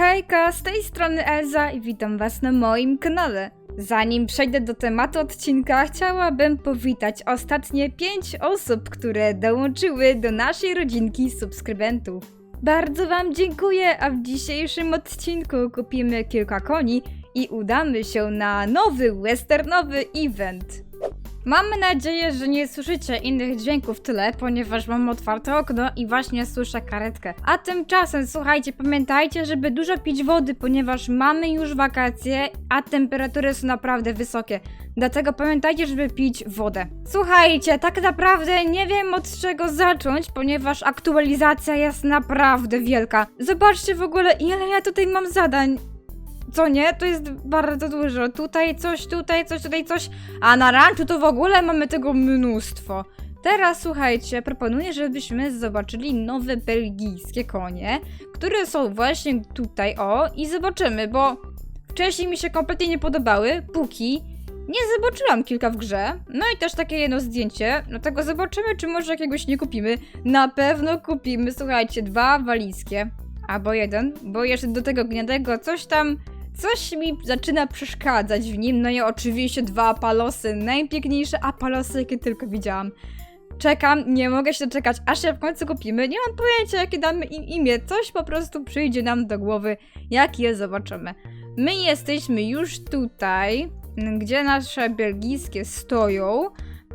Hejka, z tej strony Elza i witam was na moim kanale. Zanim przejdę do tematu odcinka, chciałabym powitać ostatnie 5 osób, które dołączyły do naszej rodzinki subskrybentów. Bardzo wam dziękuję, a w dzisiejszym odcinku kupimy kilka koni i udamy się na nowy westernowy event. Mamy nadzieję, że nie słyszycie innych dźwięków tyle, ponieważ mam otwarte okno i właśnie słyszę karetkę. A tymczasem, słuchajcie, pamiętajcie, żeby dużo pić wody, ponieważ mamy już wakacje, a temperatury są naprawdę wysokie. Dlatego pamiętajcie, żeby pić wodę. Słuchajcie, tak naprawdę nie wiem od czego zacząć, ponieważ aktualizacja jest naprawdę wielka. Zobaczcie w ogóle, ile ja tutaj mam zadań. Co nie? To jest bardzo dużo. Tutaj coś, tutaj coś, tutaj coś. A na ranczu to w ogóle mamy tego mnóstwo. Teraz słuchajcie, proponuję, żebyśmy zobaczyli nowe belgijskie konie, które są właśnie tutaj, o, i zobaczymy, bo wcześniej mi się kompletnie nie podobały, póki nie zobaczyłam kilka w grze. No i też takie jedno zdjęcie, dlatego zobaczymy, czy może jakiegoś nie kupimy. Na pewno kupimy, słuchajcie, dwa walizkie, albo jeden, bo jeszcze do tego gniadego coś tam Coś mi zaczyna przeszkadzać w nim, no i oczywiście dwa apalosy, najpiękniejsze apalosy, jakie tylko widziałam. Czekam, nie mogę się doczekać, aż się w końcu kupimy. Nie mam pojęcia, jakie damy im imię. Coś po prostu przyjdzie nam do głowy, jak je zobaczymy. My jesteśmy już tutaj, gdzie nasze belgijskie stoją.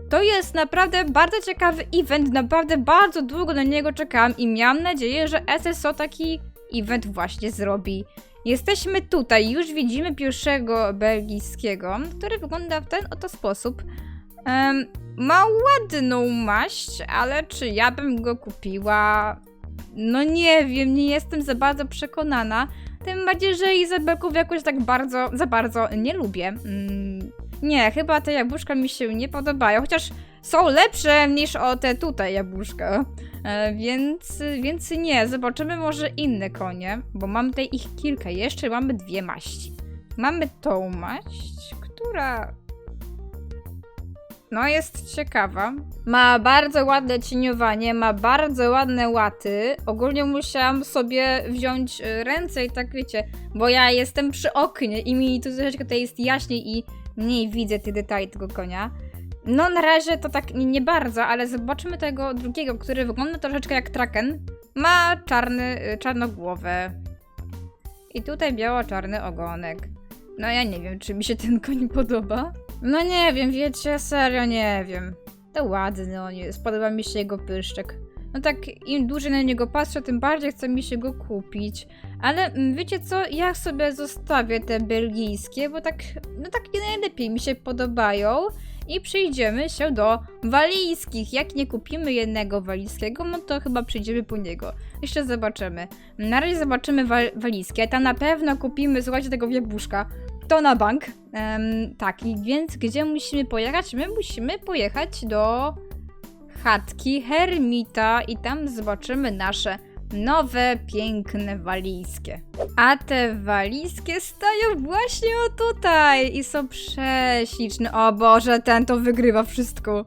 To jest naprawdę bardzo ciekawy event, naprawdę bardzo długo na niego czekałam i miałam nadzieję, że SSO taki event właśnie zrobi. Jesteśmy tutaj, już widzimy pierwszego belgijskiego, który wygląda w ten oto sposób. Em, ma ładną maść, ale czy ja bym go kupiła? No nie wiem, nie jestem za bardzo przekonana. Tym bardziej, że Izabelków jakoś tak bardzo, za bardzo nie lubię. Mm, nie, chyba te jabłuszka mi się nie podobają, chociaż są lepsze niż o te tutaj jabłuszka. E, więc, więc nie, zobaczymy może inne konie, bo mam tutaj ich kilka. Jeszcze mamy dwie maści. Mamy tą maść, która no jest ciekawa. Ma bardzo ładne cieniowanie, ma bardzo ładne łaty. Ogólnie musiałam sobie wziąć y, ręce i tak wiecie, bo ja jestem przy oknie i mi tu troszeczkę tutaj jest jaśniej i mniej widzę tych detali tego konia. No na razie to tak nie, bardzo, ale zobaczmy tego drugiego, który wygląda troszeczkę jak Traken. Ma czarny, y, czarnogłowę. I tutaj biało-czarny ogonek. No ja nie wiem, czy mi się ten koń podoba. No nie wiem, wiecie, serio nie wiem. To ładny on jest, podoba mi się jego pyszczek. No tak, im dłużej na niego patrzę, tym bardziej chce mi się go kupić. Ale mm, wiecie co, ja sobie zostawię te belgijskie, bo tak, no tak nie najlepiej mi się podobają. I przejdziemy się do walijskich. Jak nie kupimy jednego walijskiego, no to chyba przyjdziemy po niego. Jeszcze zobaczymy. Na razie zobaczymy wa walijskie. Tam na pewno kupimy, słuchajcie, tego jabłuszka. To na bank. Em, tak, i więc gdzie musimy pojechać? My musimy pojechać do chatki Hermita i tam zobaczymy nasze nowe, piękne walijskie. A te walijskie stają właśnie o tutaj i są prześliczne. O Boże, ten to wygrywa wszystko.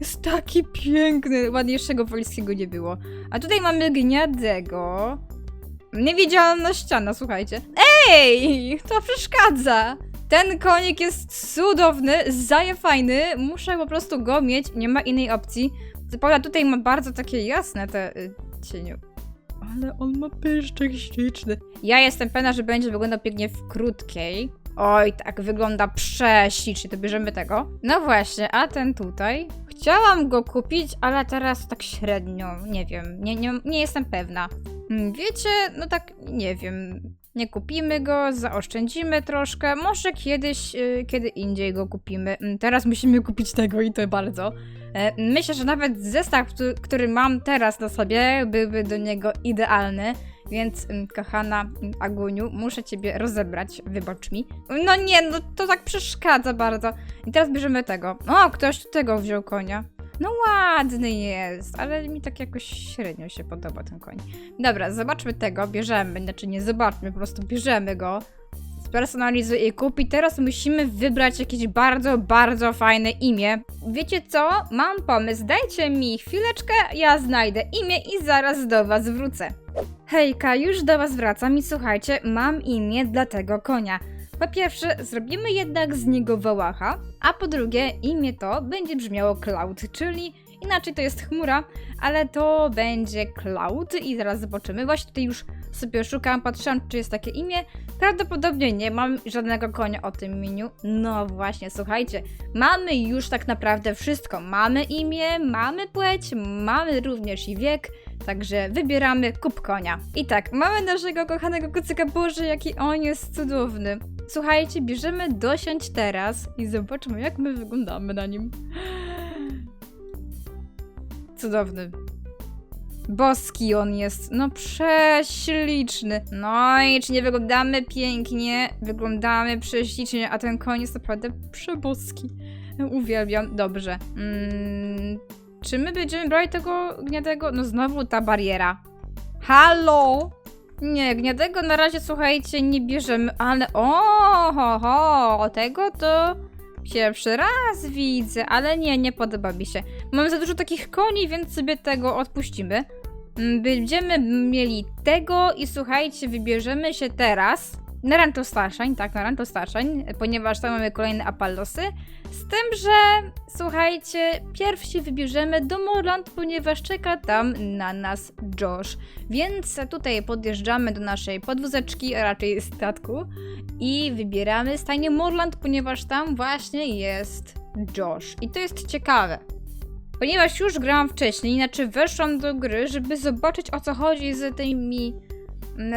Jest taki piękny, ładniejszego walijskiego nie było. A tutaj mamy gniadego. Niewidzialna ściana, słuchajcie. Ej, to przeszkadza. Ten konik jest cudowny, zaje fajny, muszę po prostu go mieć, nie ma innej opcji. Co tutaj ma bardzo takie jasne te y, cieniu. Ale on ma pyszczek śliczny. Ja jestem pewna, że będzie wyglądał pięknie w krótkiej. Oj, tak wygląda prześlicznie, to bierzemy tego. No właśnie, a ten tutaj? Chciałam go kupić, ale teraz tak średnio, nie wiem, nie, nie, nie jestem pewna. Hmm, Wiecie, no tak, nie wiem, nie kupimy go, zaoszczędzimy troszkę, może kiedyś, y, kiedy indziej go kupimy. Mm, Teraz musimy kupić tego i to bardzo. E, Myślę, że nawet zestaw, któ- który mam teraz na sobie, byłby do niego idealny. Więc, mm, kochana mm, Aguniu, muszę ciebie rozebrać, wybacz mi. No nie, no to tak przeszkadza bardzo. I teraz bierzemy tego. O, ktoś tego wziął konia. No ładny jest, ale mi tak jakoś średnio się podoba ten koń. Dobra, zobaczmy tego, bierzemy, znaczy nie zobaczmy, po prostu bierzemy go. spersonalizuje i kupi. Teraz musimy wybrać jakieś bardzo, bardzo fajne imię. Wiecie co? Mam pomysł. Dajcie mi chwileczkę, ja znajdę imię i zaraz do was wrócę. Hejka, już do was wracam i słuchajcie, mam imię dla tego konia. Po pierwsze, zrobimy jednak z niego wołacha, a po drugie, imię to będzie brzmiało Cloud, czyli inaczej to jest chmura, ale to będzie Cloud i zaraz zobaczymy. Właśnie tutaj już sobie szukam, patrzyłam, czy jest takie imię. Prawdopodobnie nie mam żadnego konia o tym imieniu. No właśnie, słuchajcie, mamy już tak naprawdę wszystko. Mamy imię, mamy płeć, mamy również i wiek. Także wybieramy kup konia. I tak, mamy naszego kochanego kucyka. Boże, jaki on jest cudowny. Słuchajcie, bierzemy dosiąść teraz i zobaczmy, jak my wyglądamy na nim. Cudowny. Boski on jest, no prześliczny. No i czy nie wyglądamy pięknie? Wyglądamy prześlicznie, a ten koń jest naprawdę przeboski. Uwielbiam, dobrze. Mm, czy my będziemy brali tego gniadego? No znowu ta bariera. Halo! Nie, gniadego na razie, słuchajcie, nie bierzemy, ale o, ho, ho, tego to pierwszy raz widzę, ale nie, nie podoba mi się. Mamy za dużo takich koni, więc sobie tego odpuścimy. Mm, Będziemy mieli tego i słuchajcie, wybierzemy się teraz na Rancho Starshine, tak, na Rancho Starshine, ponieważ tam mamy kolejne Apallosy. Z tym, że słuchajcie, pierwsi wybierzemy do Morland, ponieważ czeka tam na nas Josh. Więc tutaj podjeżdżamy do naszej podwózeczki, a raczej statku i wybieramy stajnię Morland, ponieważ tam właśnie jest Josh. I to jest ciekawe. Ponieważ już grałam wcześniej, inaczej weszłam do gry, żeby zobaczyć o co chodzi z tymi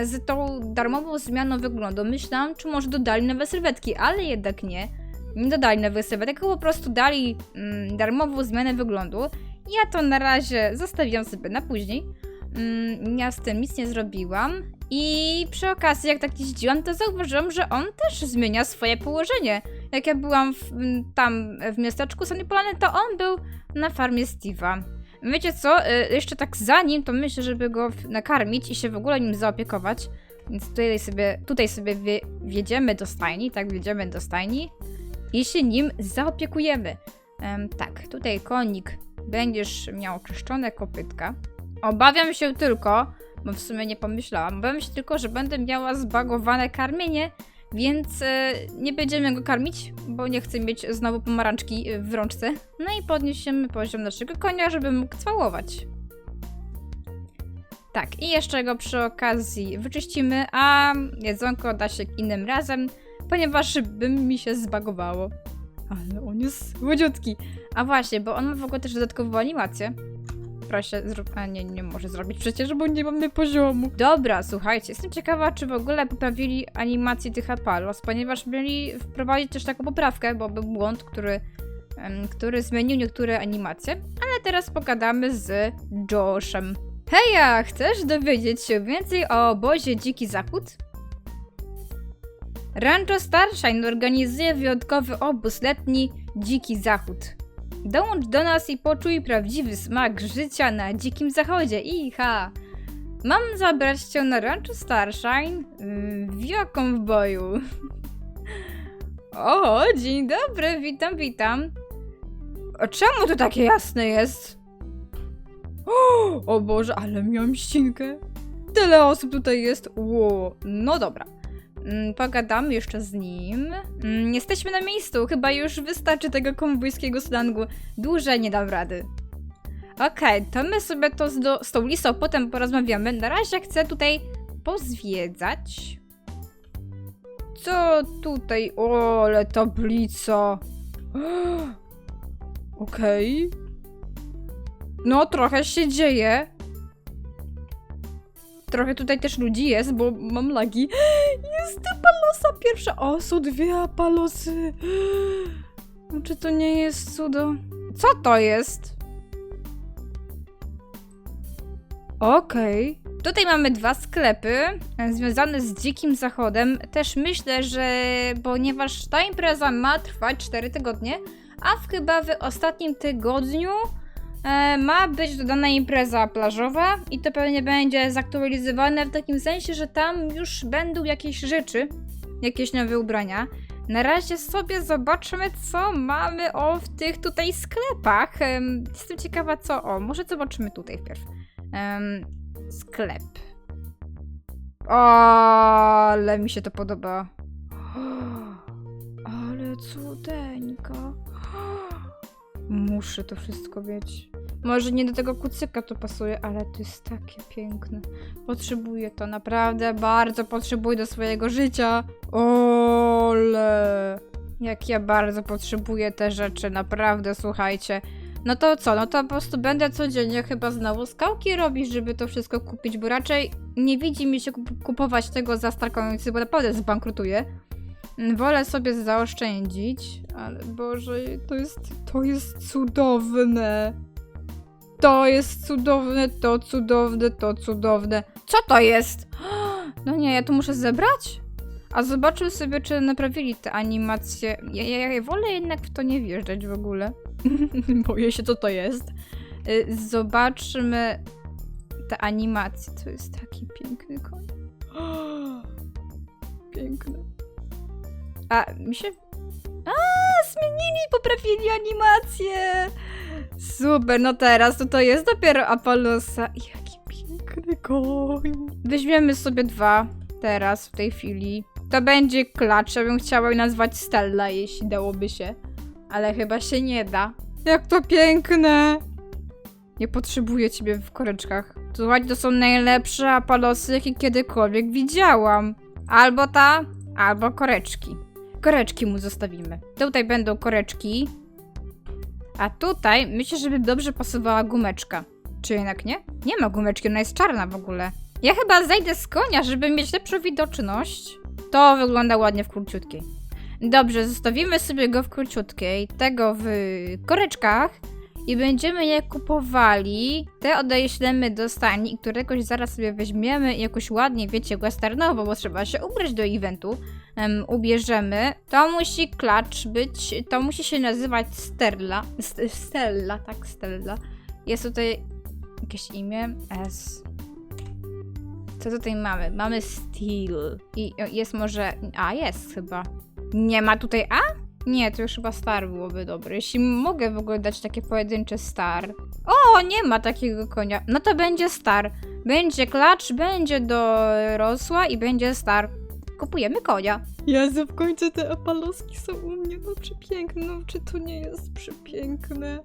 z tą darmową zmianą wyglądu. Myślałam, czy może dodali nowe sylwetki, ale jednak nie. Nie dodali nowych sylwetek, po prostu dali mm, darmową zmianę wyglądu. Ja to na razie zostawiam sobie na później. Mm, ja z tym nic nie zrobiłam. I przy okazji, jak tak jeździłam, to zauważyłam, że on też zmienia swoje położenie. Jak ja byłam w, tam w miasteczku Sunny to on był na farmie Steve'a. Wiecie co, y, jeszcze tak za nim, to myślę, żeby go nakarmić i się w ogóle nim zaopiekować. Więc tutaj sobie, tutaj sobie wie, wjedziemy do stajni, tak, wjedziemy do stajni i się nim zaopiekujemy. Em, tak, tutaj konik, będziesz miał czyszczone kopytka. Obawiam się tylko, bo w sumie nie pomyślałam, obawiam się tylko, że będę miała zbagowane karmienie, więc e, nie będziemy go karmić, bo nie chcę mieć znowu pomarańczki w rączce. No i podniesiemy poziom naszego konia, żeby mógł całować. Tak, i jeszcze go przy okazji wyczyścimy, a jedzonko da się innym razem, ponieważ by mi się zbagowało. Ale on jest słodziutki. A właśnie, bo on ma w ogóle też dodatkową animację. Proszę, zrób. A nie, nie może zrobić przecież, bo nie mamy poziomu. Dobra, słuchajcie, jestem ciekawa, czy w ogóle poprawili animację tych Apalos, ponieważ mieli wprowadzić też taką poprawkę, bo był błąd, który, który zmienił niektóre animacje. Ale teraz pogadamy z Joshem. Heja, chcesz dowiedzieć się więcej o obozie Dziki Zachód? Rancho Starshine organizuje wyjątkowy obóz letni Dziki Zachód. Dołącz do nas i poczuj prawdziwy smak życia na dzikim zachodzie. Iha! Mam zabrać cię na Rancho Starshine w jaką w boju. O, dzień dobry, witam, witam. A czemu to takie jasne jest? O, o Boże, ale miałam ścinkę. Tyle osób tutaj jest. Ło, no dobra. Mm, Pogadamy jeszcze z nim. Mm, Jesteśmy na miejscu, chyba już wystarczy tego konwójskiego slangu. Dłużej nie dam rady. Okej, to my sobie to z, do, z tą listą potem porozmawiamy. Na razie chcę tutaj pozwiedzać. Co tutaj? O, ale tablica. Okej. No, trochę się dzieje. Trochę tutaj też ludzi jest, bo mam lagi. Jest palosa pierwsza. O, są dwie apalosy. Czy to nie jest cudo? Co to jest? Okej. Tutaj mamy dwa sklepy e, związane z Dzikim Zachodem. Też myślę, że ponieważ ta impreza ma trwać 4 tygodnie, a w chyba w ostatnim tygodniu e, ma być dodana impreza plażowa i to pewnie będzie zaktualizowane w takim sensie, że tam już będą jakieś rzeczy jakieś nowe ubrania. Na razie sobie zobaczmy, co mamy o w tych tutaj sklepach. Em, Jestem ciekawa, co. O, może zobaczymy tutaj wpierw. Em, sklep. O, ale mi się to podoba. Ale cudeńko. Muszę to wszystko mieć. Może nie do tego kucyka to pasuje, ale to jest takie piękne. Potrzebuję to, naprawdę bardzo potrzebuję do swojego życia. Ole! Jak ja bardzo potrzebuję te rzeczy, naprawdę, słuchajcie. No to co, no to po prostu będę codziennie chyba znowu skałki robić, żeby to wszystko kupić, bo raczej nie widzi mi się kup- kupować tego za starkomicy, bo naprawdę zbankrutuję. Wolę sobie zaoszczędzić, ale Boże, to jest, to jest cudowne. To jest cudowne, to cudowne, to cudowne. Co to jest? No nie, ja to muszę zebrać? A zobaczył sobie, czy naprawili te animacje. Ja, ja, ja wolę jednak w to nie wjeżdżać w ogóle. Boję się, co to jest. Y, Zobaczmy te animacje. To jest taki piękny koń. Piękny. A, mi się... A, zmienili, poprawili animację! Super, no teraz to to jest dopiero Apollosa. Jaki piękny koń. Weźmiemy sobie dwa teraz, w tej chwili. To będzie klacz, ja bym chciała jej nazwać Stella, jeśli dałoby się. Ale chyba się nie da. Jak to piękne! Nie potrzebuję ciebie w koreczkach. Słuchajcie, to są najlepsze apalosy, jakie kiedykolwiek widziałam. Albo ta, albo koreczki. Koreczki mu zostawimy. Tutaj będą koreczki. A tutaj myślę, żeby dobrze pasowała gumeczka. Czy jednak nie? Nie ma gumeczki, ona jest czarna w ogóle. Ja chyba zejdę z konia, żeby mieć lepszą widoczność. To wygląda ładnie w króciutkiej. Dobrze, zostawimy sobie go w króciutkiej, tego w koreczkach i będziemy je kupowali. Te odeślemy do stani i któregoś zaraz sobie weźmiemy jakoś ładnie, wiecie, westernowo, bo trzeba się ubrać do eventu. Em, ubierzemy. To musi klacz być, to musi się nazywać Sterla. St- Stella, tak, Stella. Jest tutaj jakieś imię? S. Co tutaj mamy? Mamy Steel. I jest może. A, jest chyba. Nie ma tutaj A? Nie, to już chyba Star byłoby dobre. Jeśli mogę w ogóle dać takie pojedyncze Star. O, nie ma takiego konia. No to będzie Star. Będzie klacz, będzie dorosła i będzie Star. Kupujemy konia. Jezu, w końcu te apaloski są u mnie. No przepiękne. No czy to nie jest przepiękne?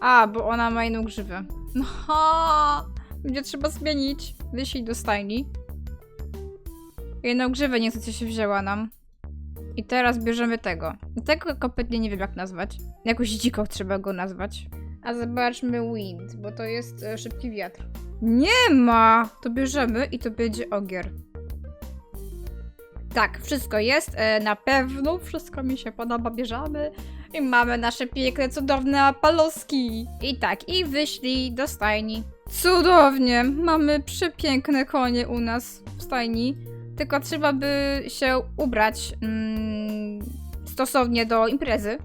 A, bo ona ma inną grzywę. No, będzie trzeba zmienić. Wyślij do stajni. Jedną grzywę niestety się wzięła nam. I teraz bierzemy tego. Tego kompletnie nie wiem jak nazwać. Jakoś dziko trzeba go nazwać. A zobaczmy wind, bo to jest e, szybki wiatr. Nie ma! To bierzemy i to będzie ogier. Tak, wszystko jest. E, na pewno wszystko mi się podoba, bierzemy. I mamy nasze piękne, cudowne apaloski. I tak, i wyślij do stajni. Cudownie! Mamy przepiękne konie u nas w stajni. Tylko trzeba by się ubrać mm, stosownie do imprezy.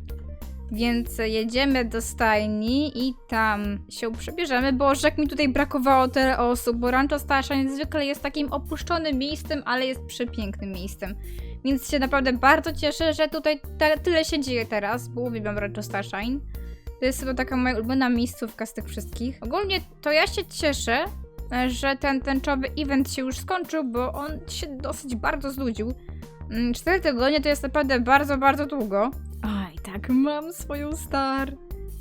Więc jedziemy do stajni i tam się przebierzemy, bo jak mi tutaj brakowało tyle osób, bo Rancho Starshine zwykle jest takim opuszczonym miejscem, ale jest przepięknym miejscem. Więc się naprawdę bardzo cieszę, że tutaj tyle się dzieje teraz, bo uwielbiam Rancho Starshine. To jest chyba taka moja ulubiona miejscówka z tych wszystkich. Ogólnie to ja się cieszę, że ten tęczowy event się już skończył, bo on się dosyć bardzo zludził. Mm, Cztery tygodnie to jest naprawdę bardzo, bardzo długo. A, i tak mam swoją star.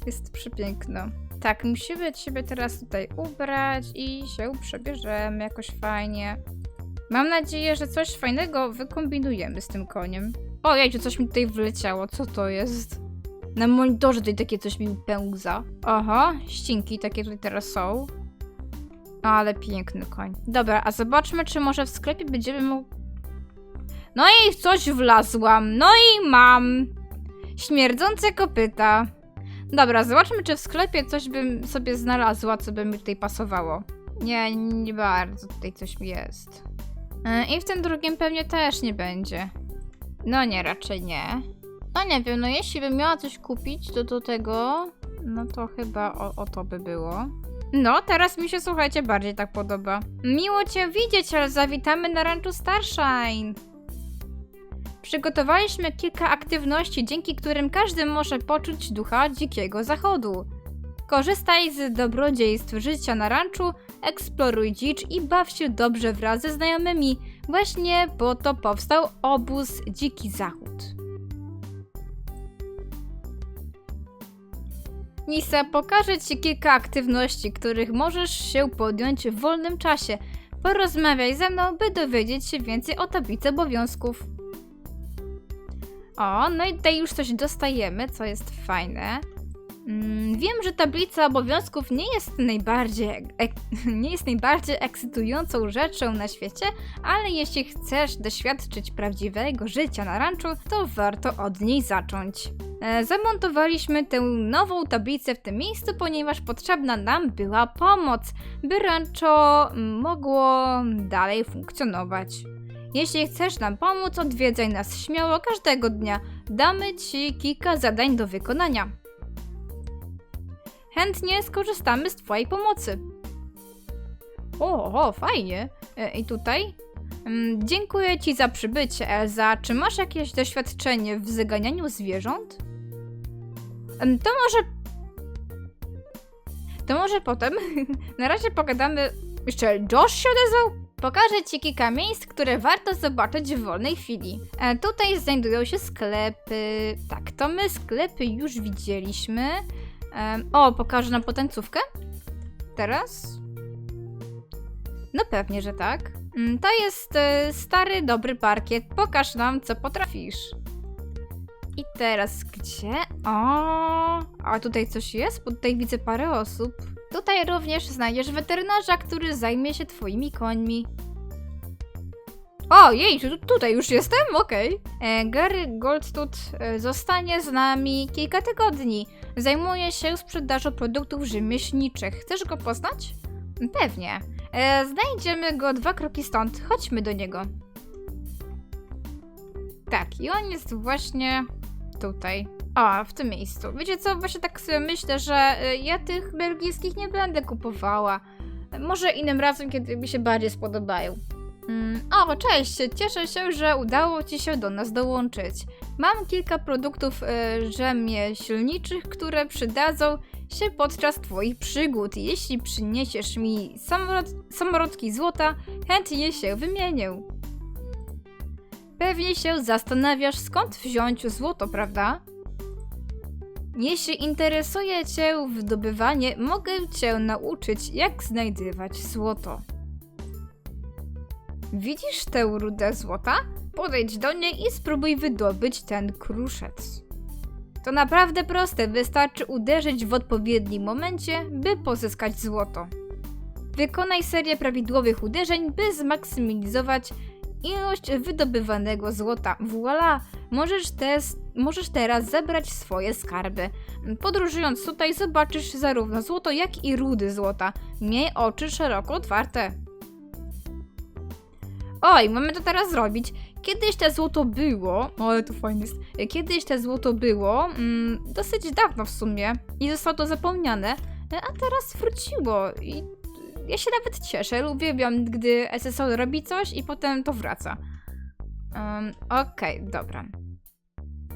Jest przepiękna. Tak, musimy siebie teraz tutaj ubrać i się przebierzemy jakoś fajnie. Mam nadzieję, że coś fajnego wykombinujemy z tym koniem. O, jajciu, coś mi tutaj wleciało. Co to jest? Na monitorze tutaj takie coś mi pełza. Aha, ścinki takie tutaj teraz są. Ale piękny koń. Dobra, a zobaczmy, czy może w sklepie będziemy mógł... No i coś wlazłam. No i mam. Śmierdzące kopyta. Dobra, zobaczmy, czy w sklepie coś bym sobie znalazła, co by mi tutaj pasowało. Nie, nie bardzo tutaj coś mi jest. E, I w tym drugim pewnie też nie będzie. No nie, raczej nie. No nie wiem, no jeśli bym miała coś kupić, to do tego, no to chyba o, o to by było. No, teraz mi się, słuchajcie, bardziej tak podoba. Miło cię widzieć, ale zawitamy na ranczu Starshine. Przygotowaliśmy kilka aktywności, dzięki którym każdy może poczuć ducha dzikiego zachodu. Korzystaj z dobrodziejstw życia na ranczu, eksploruj dzicz i baw się dobrze wraz ze znajomymi. Właśnie po to powstał obóz Dziki Zachód. Nisa pokaże Ci kilka aktywności, których możesz się podjąć w wolnym czasie. Porozmawiaj ze mną, by dowiedzieć się więcej o tablicy obowiązków. O, no i tutaj już coś dostajemy, co jest fajne. Mm, wiem, że tablica obowiązków nie jest najbardziej, nie jest najbardziej ekscytującą rzeczą na świecie, ale jeśli chcesz doświadczyć prawdziwego życia na ranczu, to warto od niej zacząć. E, Zamontowaliśmy tę nową tablicę w tym miejscu, ponieważ potrzebna nam była pomoc, by rancho mogło dalej funkcjonować. Jeśli chcesz nam pomóc, odwiedzaj nas śmiało każdego dnia. Damy Ci kilka zadań do wykonania. Chętnie skorzystamy z Twojej pomocy. O, o fajnie. E, I tutaj? Mm, Dziękuję Ci za przybycie, Elza. Czy masz jakieś doświadczenie w zaganianiu zwierząt? To może. To może potem. Na razie pogadamy. Jeszcze Josh się odezwał? Pokażę Ci kilka miejsc, które warto zobaczyć w wolnej chwili. E, tutaj znajdują się sklepy. Tak, to my sklepy już widzieliśmy. Em, o, pokażę nam potańcówkę? Teraz? No pewnie, że tak. Mm, To jest e, stary, dobry parkiet. Pokaż nam, co potrafisz. I teraz gdzie? O, a tutaj coś jest? Bo tutaj widzę parę osób. Tutaj również znajdziesz weterynarza, który zajmie się twoimi końmi. O, jej, tu, tutaj już jestem? Okej. E, Gary Goldtooth e, zostanie z nami kilka tygodni. Zajmuje się sprzedażą produktów rzemieślniczych. Chcesz go poznać? Pewnie. E, znajdziemy go dwa kroki stąd. Chodźmy do niego. Tak, i on jest właśnie tutaj. O, w tym miejscu. Wiecie co, właśnie tak sobie myślę, że y, ja tych belgijskich nie będę kupowała. Może innym razem, kiedy mi się bardziej spodobają. Mm, o, cześć! Cieszę się, że udało Ci się do nas dołączyć. Mam kilka produktów y, rzemieślniczych, które przydadzą się podczas Twoich przygód. Jeśli przyniesiesz mi samorod samorodki złota, chętnie się wymienię. Pewnie się zastanawiasz, skąd wziąć złoto, prawda? Jeśli interesuje Cię wydobywanie, mogę Cię nauczyć, jak znajdywać złoto. Widzisz tę rudę złota? Podejdź do niej i spróbuj wydobyć ten kruszec. To naprawdę proste, wystarczy uderzyć w odpowiednim momencie, by pozyskać złoto. Wykonaj serię prawidłowych uderzeń, by zmaksymalizować ilość wydobywanego złota. Voila! Możesz, tes, możesz teraz zebrać swoje skarby. Podróżując tutaj zobaczysz zarówno złoto, jak i rudy złota. Miej oczy szeroko otwarte. Oj, mamy to teraz zrobić. Kiedyś te złoto było, o, ale to fajne jest. Kiedyś te złoto było, mm, dosyć dawno w sumie i zostało to zapomniane, a teraz wróciło i ja się nawet cieszę. Uwielbiam, gdy SSO robi coś i potem to wraca. Um, Okej, dobra.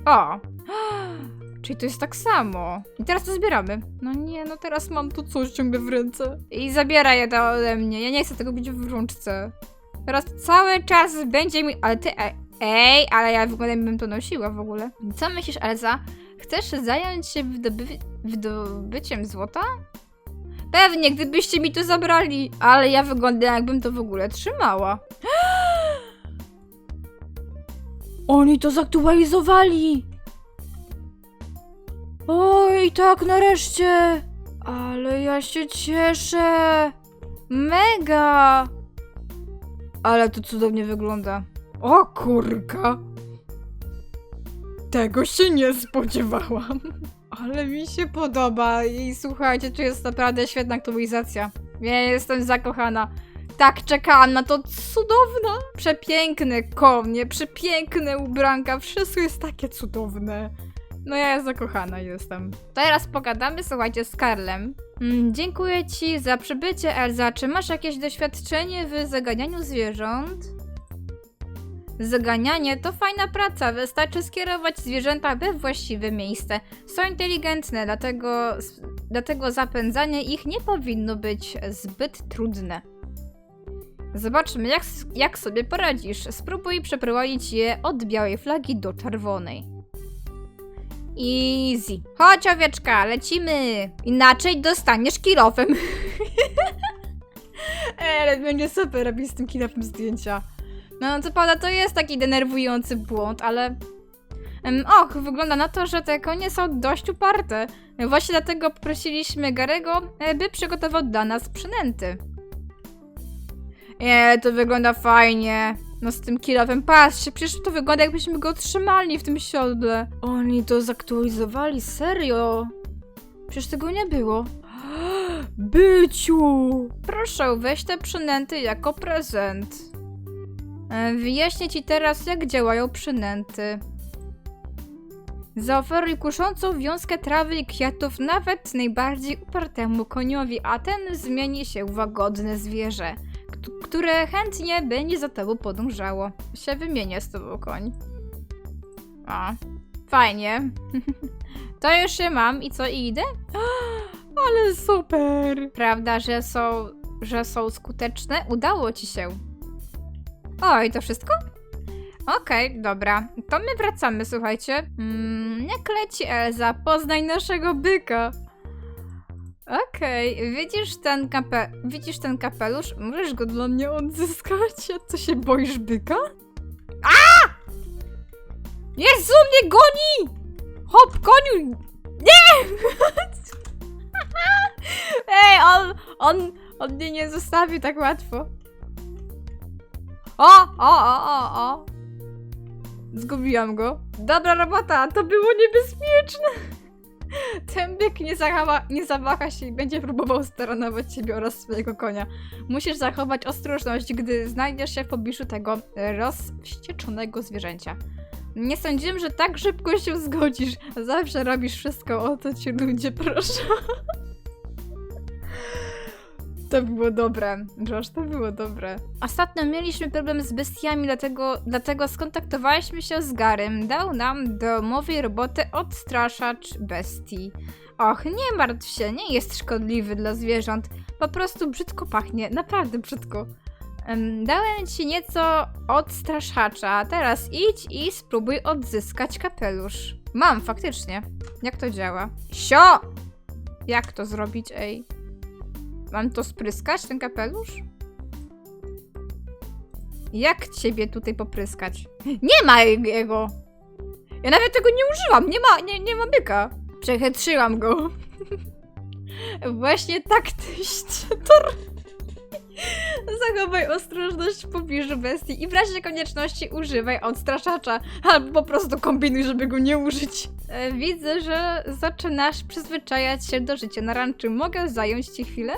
O! Czyli to jest tak samo. I teraz to zbieramy. No nie, no teraz mam tu coś ciągle w ręce. I zabiera je to ode mnie. Ja nie chcę tego mieć w rączce. Teraz cały czas będzie mi... Ale ty... e- Ej, ale ja w ogóle bym to nosiła w ogóle. Co myślisz, Elza? Chcesz zająć się wydoby... wydobyciem złota? Pewnie, gdybyście mi to zabrali. Ale ja wyglądam, jakbym to w ogóle trzymała. Oni to zaktualizowali! Oj, tak, nareszcie! Ale ja się cieszę! Mega! Ale to cudownie wygląda. O kurka! Tego się nie spodziewałam. Ale mi się podoba i słuchajcie, tu jest naprawdę świetna aktualizacja. Ja jestem zakochana. Tak czekałam na to cudowne, przepiękne konie, przepiękne ubranka, wszystko jest takie cudowne. No ja zakochana jestem. Teraz pogadamy, słuchajcie, z Karlem. Mm, dziękuję ci za przybycie, Elza. Czy masz jakieś doświadczenie w zaganianiu zwierząt? Zaganianie to fajna praca, wystarczy skierować zwierzęta we właściwe miejsce. Są inteligentne, dlatego, dlatego zapędzanie ich nie powinno być zbyt trudne. Zobaczmy, jak, jak sobie poradzisz. Spróbuj przeprowadzić je od białej flagi do czerwonej. Easy. Chodź, owieczka, lecimy. Inaczej dostaniesz kilofem. Ale będzie super robić z tym kilofem zdjęcia. No, co prawda to jest taki denerwujący błąd, ale... Och, wygląda na to, że te konie są dość uparte. Właśnie dlatego poprosiliśmy Garego, e, by przygotował dla nas przynęty. Nie, to wygląda fajnie. No z tym kilowym, patrzcie, przecież to wygląda jakbyśmy go trzymali w tym siodle. Oni to zaktualizowali, serio? Przecież tego nie było. Byciu! Proszę, weź te przynęty jako prezent. E, Wyjaśnię ci teraz, jak działają przynęty. Zaoferuj kuszącą wiązkę trawy i kwiatów nawet najbardziej upartemu koniowi, a ten zmieni się w łagodne zwierzę, które chętnie będzie za tobą podążało. Się wymienię z tobą koń. A, fajnie. to już się mam i co, i idę? Ale super! Prawda, że są, że są skuteczne? Udało ci się. O, i to wszystko? Okej, dobra. To my wracamy, słuchajcie. Mm, jak leci Elza? Poznaj naszego byka. Okej, widzisz ten kape... Widzisz ten kapelusz? Możesz go dla mnie odzyskać? Co się boisz byka? A! Jezu, mnie goni! Hop, koniu! Nie! Ej, on, on, on mnie nie zostawi tak łatwo. O, o, o, o, o. Zgubiłam go. Dobra robota, to było niebezpieczne. Ten byk nie, zahawa, nie zawaha się i będzie próbował staranować ciebie oraz swojego konia. Musisz zachować ostrożność, gdy znajdziesz się w pobliżu tego rozwścieczonego zwierzęcia. Nie sądziłem, że tak szybko się zgodzisz. Zawsze robisz wszystko, o to ci ludzie proszę. To było dobre. Josh, to było dobre. Ostatnio mieliśmy problem z bestiami, dlatego, dlatego skontaktowaliśmy się z Garym. Dał nam domowej roboty odstraszacz bestii. Och, nie martw się, nie jest szkodliwy dla zwierząt. Po prostu brzydko pachnie, naprawdę brzydko. Em, Dałem ci nieco odstraszacza, teraz idź i spróbuj odzyskać kapelusz. Mam, faktycznie. Jak to działa? Sio! Jak to zrobić, ej? Mam to spryskać, ten kapelusz? Jak ciebie tutaj popryskać? Nie ma jego! Ja nawet tego nie użyłam, nie ma, nie, nie ma byka. Przechytrzyłam go. Właśnie tak tyście to robi. Zachowaj ostrożność w pobliżu bestii i w razie konieczności używaj odstraszacza, albo po prostu kombinuj, żeby go nie użyć. E, widzę, że zaczynasz przyzwyczajać się do życia na ranczu. Mogę zająć ci chwilę?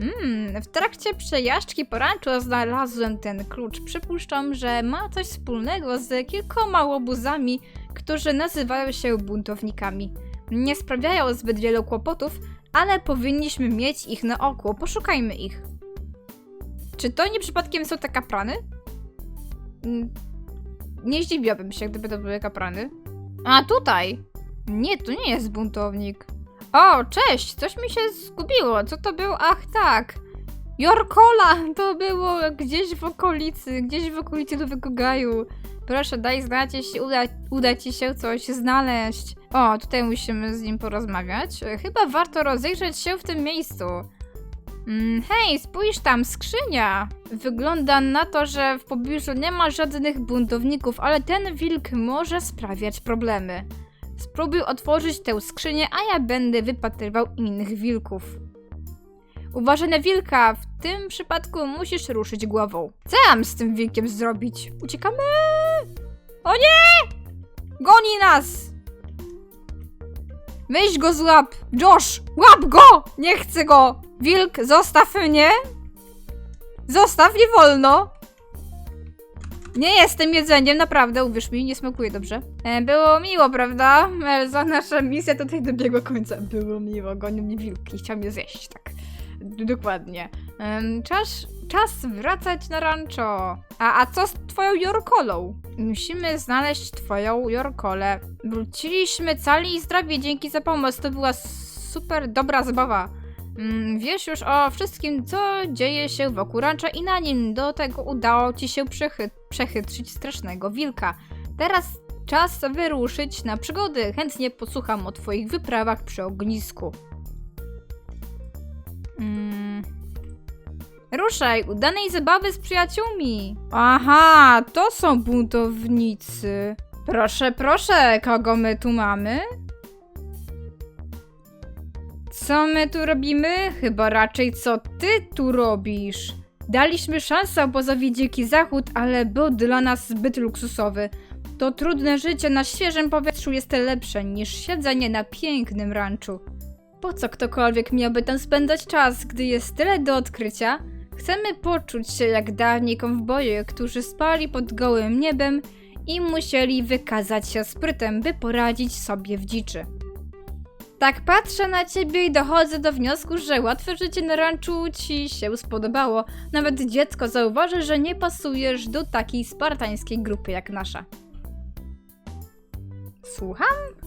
Mm, w trakcie przejażdżki po znalazłem ten klucz. Przypuszczam, że ma coś wspólnego z kilkoma łobuzami, którzy nazywają się buntownikami. Nie sprawiają zbyt wielu kłopotów, ale powinniśmy mieć ich na oku. Poszukajmy ich. Czy to nie przypadkiem są te kaprany? Mm, Nie zdziwiłabym się, gdyby to były kaprany. A tutaj! Nie, to nie jest buntownik. O, cześć! Coś mi się zgubiło. Co to było? Ach, tak. Jorkola! To było gdzieś w okolicy, gdzieś w okolicy Nowego Gaju. Proszę, daj znać, jeśli uda, uda ci się coś znaleźć. O, tutaj musimy z nim porozmawiać. Chyba warto rozejrzeć się w tym miejscu. Mm, hej, spójrz tam, skrzynia! Wygląda na to, że w pobliżu nie ma żadnych buntowników, ale ten wilk może sprawiać problemy. Spróbuj otworzyć tę skrzynię, a ja będę wypatrywał innych wilków. Uważaj na wilka, w tym przypadku musisz ruszyć głową. Co ja mam z tym wilkiem zrobić? Uciekamy! O nie! Goni nas! Weź go złap! Josh! Łap go! Nie chcę go! Wilk, zostaw mnie! Zostaw, nie wolno! Nie jestem jedzeniem, naprawdę, uwierz mi, nie smakuje dobrze. E, było miło, prawda? Elza, nasza misja tutaj dobiegła końca. Było miło, gonił mnie wilk i chciał mnie zjeść, tak. Dokładnie. Czas, czas wracać na rancho. A, a co z twoją Jorkolą? Musimy znaleźć twoją Jorkolę. Wróciliśmy cali i zdrowi, dzięki za pomoc. To była super dobra zabawa. Mm, Wiesz już o wszystkim, co dzieje się wokół rancza i na nim. Do tego udało ci się przechy- przechytrzyć strasznego wilka. Teraz czas wyruszyć na przygody. Chętnie posłucham o twoich wyprawach przy ognisku. Mm. Ruszaj, udanej zabawy z przyjaciółmi. Aha, to są buntownicy. Proszę, proszę, kogo my tu mamy? Co my tu robimy? Chyba raczej co ty tu robisz. Daliśmy szansę obozowi Dziki Zachód, ale był dla nas zbyt luksusowy. To trudne życie na świeżym powietrzu jest lepsze niż siedzenie na pięknym ranczu. Po co ktokolwiek miałby tam spędzać czas, gdy jest tyle do odkrycia? Chcemy poczuć się jak dawni kowboje, którzy spali pod gołym niebem i musieli wykazać się sprytem, by poradzić sobie w dziczy. Tak patrzę na ciebie i dochodzę do wniosku, że łatwe życie na ranczu ci się spodobało. Nawet dziecko zauważy, że nie pasujesz do takiej spartańskiej grupy jak nasza. Słucham?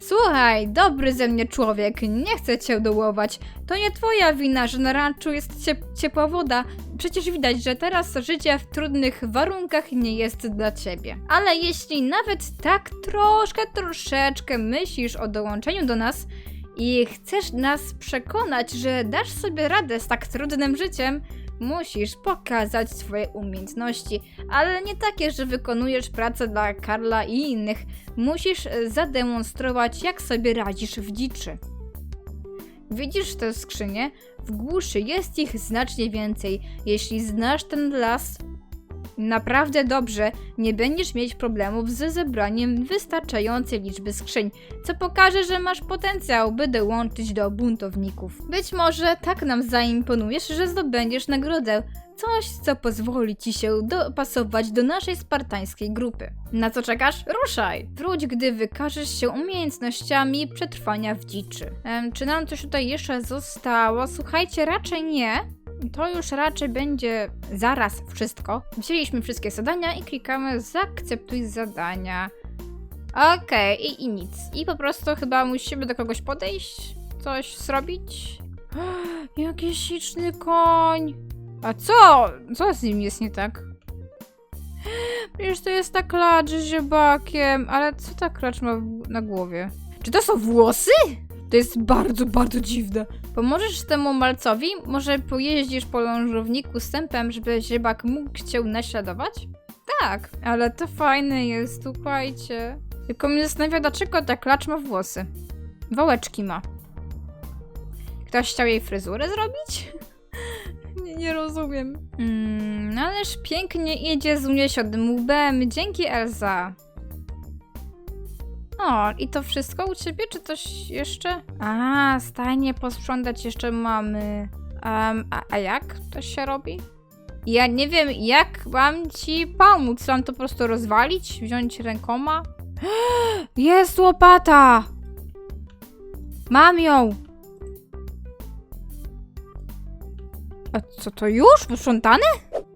Słuchaj, dobry ze mnie człowiek, nie chcę cię dołować. To nie twoja wina, że na ranczu jest ciep ciepła woda. Przecież widać, że teraz życie w trudnych warunkach nie jest dla ciebie. Ale jeśli nawet tak troszkę, troszeczkę myślisz o dołączeniu do nas i chcesz nas przekonać, że dasz sobie radę z tak trudnym życiem, musisz pokazać swoje umiejętności, ale nie takie, że wykonujesz pracę dla Karla i innych. Musisz e, zademonstrować, jak sobie radzisz w dziczy. Widzisz te skrzynie? W głuszy jest ich znacznie więcej. Jeśli znasz ten las naprawdę dobrze, nie będziesz mieć problemów z zebraniem wystarczającej liczby skrzyń, co pokaże, że masz potencjał, by dołączyć do buntowników. Być może tak nam zaimponujesz, że zdobędziesz nagrodę. Coś, co pozwoli ci się dopasować do naszej spartańskiej grupy. Na co czekasz? Ruszaj! Wróć, gdy wykażesz się umiejętnościami przetrwania w dziczy. Em, czy nam coś tutaj jeszcze zostało? Słuchajcie, raczej nie. To już raczej będzie zaraz wszystko. Wzięliśmy wszystkie zadania i klikamy zaakceptuj zadania. Okej, i, i nic. I po prostu chyba musimy do kogoś podejść, coś zrobić. Jaki śliczny koń! A co? Co z nim jest nie tak? Przecież to jest ta klacz z ziebakiem, ale co ta klacz ma na głowie? Czy to są włosy? To jest bardzo, bardzo dziwne. Pomożesz temu malcowi? Może pojeździsz po lążowniku stępem, żeby ziebak mógł cię naśladować? Tak, ale to fajne jest, słuchajcie. Tylko mnie zastanawia, dlaczego ta klacz ma włosy. Wałeczki ma. Ktoś chciał jej fryzurę zrobić? nie, nie rozumiem. Mm, no ależ pięknie idzie z uniesionym łbem. Dzięki, Elza. O, i to wszystko u ciebie, czy coś jeszcze? A, stajnie posprzątać jeszcze mamy. Em, a, a jak to się robi? Ja nie wiem, jak mam ci pomóc. Mam to po prostu rozwalić? Wziąć rękoma? Jest łopata! Mam ją! A co to już? Posprzątane?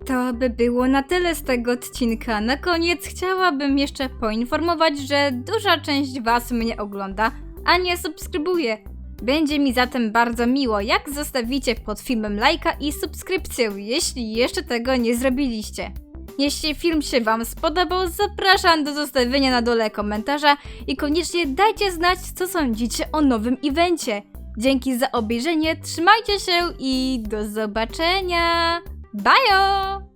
To by było na tyle z tego odcinka. Na koniec chciałabym jeszcze poinformować, że duża część Was mnie ogląda, a nie subskrybuje. Będzie mi zatem bardzo miło, jak zostawicie pod filmem lajka i subskrypcję, jeśli jeszcze tego nie zrobiliście. Jeśli film się Wam spodobał, zapraszam do zostawienia na dole komentarza i koniecznie dajcie znać, co sądzicie o nowym evencie. Dzięki za obejrzenie, trzymajcie się i do zobaczenia! Bye!